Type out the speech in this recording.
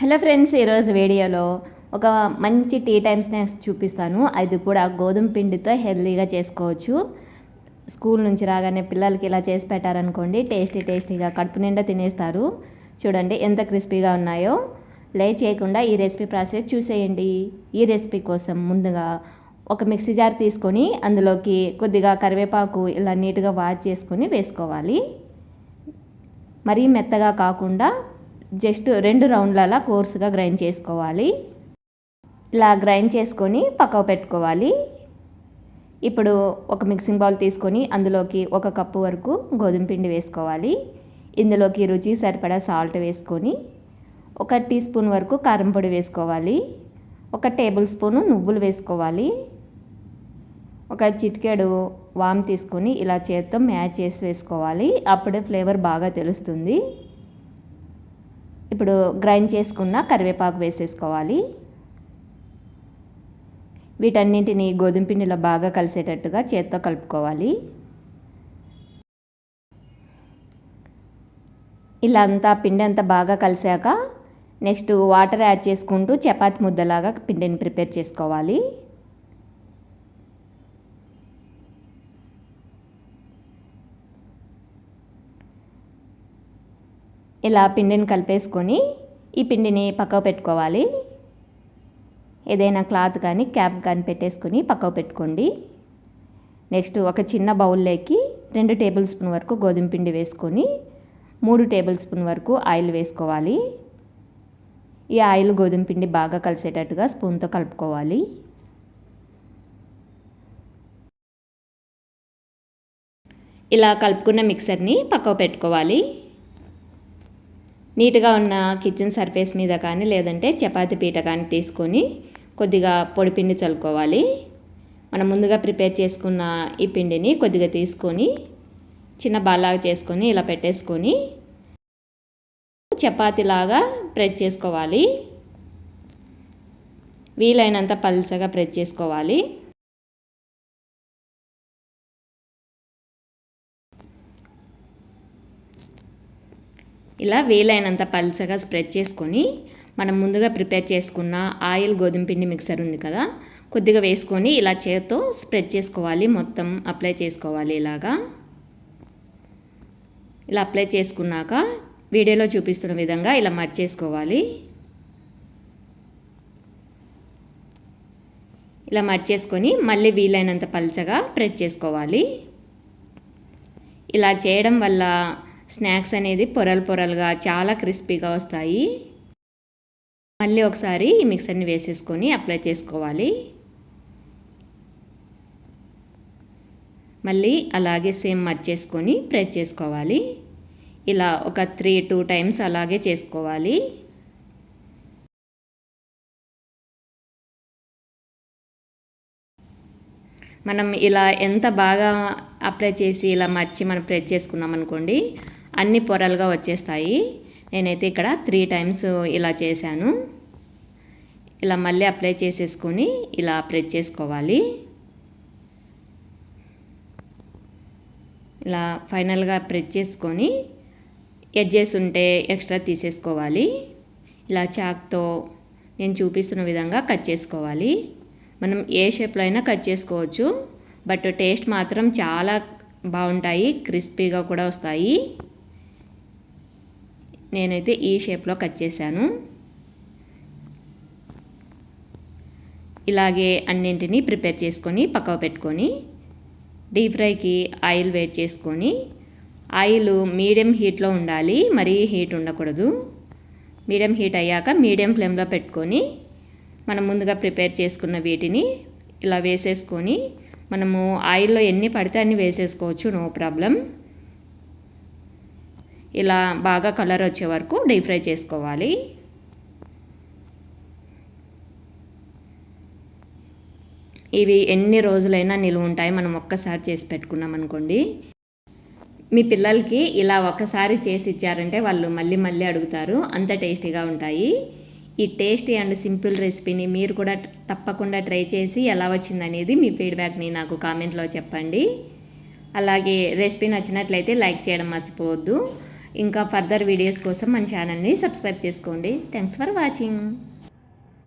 Hello friends ఈరోజు వీడియోలో ఒక మంచి టీ టైమ్ స్నాక్స్ చూపిస్తాను. అది కూడా గోధుమ పిండితో హెల్తీగా చేసుకోవచ్చు. స్కూల్ నుంచి రాగానే పిల్లలకి ఇలా చేసి పెట్టారనుకోండి టేస్టీ టేస్టీగా కడుపు నిండా తినేస్తారు. చూడండి ఎంత క్రిస్పీగా ఉన్నాయో. లే చేయకుండా ఈ రెసిపీ ప్రాసెస్ చూసేయండి. ఈ రెసిపీ కోసం ముందుగా ఒక మిక్సీ జార్ తీసుకొని అందులోకి కొద్దిగా కరివేపాకు ఇలా నీట్గా వాష్ చేసుకొని వేసుకోవాలి. మరీ మెత్తగా కాకుండా జస్ట్ రెండు రౌండ్లలా కోర్సుగా గ్రైండ్ చేసుకోవాలి. ఇలా గ్రైండ్ చేసుకొని పక్కకు పెట్టుకోవాలి. ఇప్పుడు ఒక మిక్సింగ్ బౌల్ తీసుకొని అందులోకి ఒక కప్పు వరకు గోధుమ పిండి వేసుకోవాలి. ఇందులోకి రుచి సరిపడా సాల్ట్ వేసుకొని ఒక టీ స్పూన్ వరకు కారం పొడి వేసుకోవాలి. ఒక టేబుల్ స్పూను నువ్వులు వేసుకోవాలి. ఒక చిటికెడు వామ్ తీసుకొని ఇలా చేత్తో మ్యాచ్ చేసి వేసుకోవాలి. అప్పుడే ఫ్లేవర్ బాగా తెలుస్తుంది. ఇప్పుడు గ్రైండ్ చేసుకున్న కరివేపాకు వేసేసుకోవాలి. వీటన్నింటిని గోధుమ పిండిలో బాగా కలిసేటట్టుగా చేత్తో కలుపుకోవాలి. ఇలా అంతా పిండి అంతా బాగా కలిసాక నెక్స్ట్ వాటర్ యాడ్ చేసుకుంటూ చపాతి ముద్దలాగా పిండిని ప్రిపేర్ చేసుకోవాలి. ఇలా పిండిని కలిపేసుకొని ఈ పిండిని పక్కకు పెట్టుకోవాలి. ఏదైనా క్లాత్ కానీ క్యాప్ కానీ పెట్టేసుకొని పక్కకు పెట్టుకోండి. నెక్స్ట్ ఒక చిన్న బౌల్లోకి రెండు టేబుల్ స్పూన్ వరకు గోధుమ పిండి వేసుకొని మూడు టేబుల్ స్పూన్ వరకు ఆయిల్ వేసుకోవాలి. ఈ ఆయిల్ గోధుమ పిండి బాగా కలిసేటట్టుగా స్పూన్తో కలుపుకోవాలి. ఇలా కలుపుకున్న మిక్సర్ని పక్కకు పెట్టుకోవాలి. నీట్గా ఉన్న కిచెన్ సర్ఫేస్ మీద కానీ లేదంటే చపాతి పీట కానీ తీసుకొని కొద్దిగా పొడి పిండి చల్లుకోవాలి. మనం ముందుగా ప్రిపేర్ చేసుకున్న ఈ పిండిని కొద్దిగా తీసుకొని చిన్న బాల్లాగా చేసుకొని ఇలా పెట్టేసుకొని చపాతీలాగా ప్రెస్ చేసుకోవాలి. వీలైనంత పల్చగా ప్రెస్ చేసుకోవాలి. ఇలా వీలైనంత పలుచగా స్ప్రెడ్ చేసుకొని మనం ముందుగా ప్రిపేర్ చేసుకున్న ఆయిల్ గోధుమ పిండి మిక్సర్ ఉంది కదా కొద్దిగా వేసుకొని ఇలా చేత్తో స్ప్రెడ్ చేసుకోవాలి మొత్తం అప్లై చేసుకోవాలి ఇలాగా. ఇలా అప్లై చేసుకున్నాక వీడియోలో చూపిస్తున్న విధంగా ఇలా మర్చేసుకోవాలి ఇలా మర్చేసుకొని మళ్ళీ వీలైనంత పలుచగా ప్రెస్ చేసుకోవాలి. ఇలా చేయడం వల్ల స్నాక్స్ అనేది పొరలు పొరలుగా చాలా క్రిస్పీగా వస్తాయి. మళ్ళీ ఒకసారి ఈ మిక్సర్ని వేసేసుకొని అప్లై చేసుకోవాలి. మళ్ళీ అలాగే సేమ్ మర్చేసుకొని ప్రెస్ చేసుకోవాలి. ఇలా ఒక త్రీ టూ టైమ్స్ అలాగే చేసుకోవాలి. మనం ఇలా ఎంత బాగా అప్లై చేసి ఇలా మర్చి మనం ప్రెస్ చేసుకున్నాం అనుకోండి అన్ని పొరలుగా వచ్చేస్తాయి. నేనైతే ఇక్కడ త్రీ టైమ్స్ ఇలా చేశాను. ఇలా మళ్ళీ అప్లై చేసేసుకొని ఇలా ప్రెస్ చేసుకోవాలి. ఇలా ఫైనల్గా ప్రెస్ చేసుకొని ఎడ్జెస్ ఉంటే ఎక్స్ట్రా తీసేసుకోవాలి. ఇలా చాక్తో నేను చూపిస్తున్న విధంగా కట్ చేసుకోవాలి. మనం ఏ షేప్లో అయినా కట్ చేసుకోవచ్చు. బట్ టేస్ట్ మాత్రం చాలా బాగుంటాయి. క్రిస్పీగా కూడా వస్తాయి. నేనైతే ఈ షేప్లో కట్ చేశాను? ఇలాగే అన్నింటినీ ప్రిపేర్ చేసుకొని పక్కవ పెట్టుకొని డీప్ ఫ్రైకి ఆయిల్ వేట్ చేసుకొని ఆయిల్ మీడియం హీట్లో ఉండాలి మరీ హీట్ ఉండకూడదు. మీడియం హీట్ అయ్యాక మీడియం ఫ్లేమ్లో పెట్టుకొని మనం ముందుగా ప్రిపేర్ చేసుకున్న వీటిని ఇలా వేసేసుకొని మనము ఆయిల్లో ఎన్ని పడితే అన్ని వేసేసుకోవచ్చు నో ప్రాబ్లం. ఇలా బాగా కలర్ వచ్చే వరకు డీప్ ఫ్రై చేసుకోవాలి. ఇవి ఎన్ని రోజులైనా నిలువ ఉంటాయి. మనం ఒక్కసారి చేసి పెట్టుకున్నాం అనుకోండి. మీ పిల్లలకి ఇలా ఒక్కసారి చేసి ఇచ్చారంటే వాళ్ళు మళ్ళీ మళ్ళీ అడుగుతారు. అంత టేస్టీగా ఉంటాయి. ఈ టేస్టీ అండ్ సింపుల్ రెసిపీని మీరు కూడా తప్పకుండా ట్రై చేసి ఎలా వచ్చిందనేది మీ ఫీడ్బ్యాక్ని నాకు కామెంట్లో చెప్పండి. అలాగే రెసిపీ నచ్చినట్లయితే లైక్ చేయడం మర్చిపోవద్దు. ఇంకా ఫర్దర్ వీడియోస్ కోసం మన ఛానల్ని సబ్స్క్రైబ్ చేసుకోండి. Thanks for watching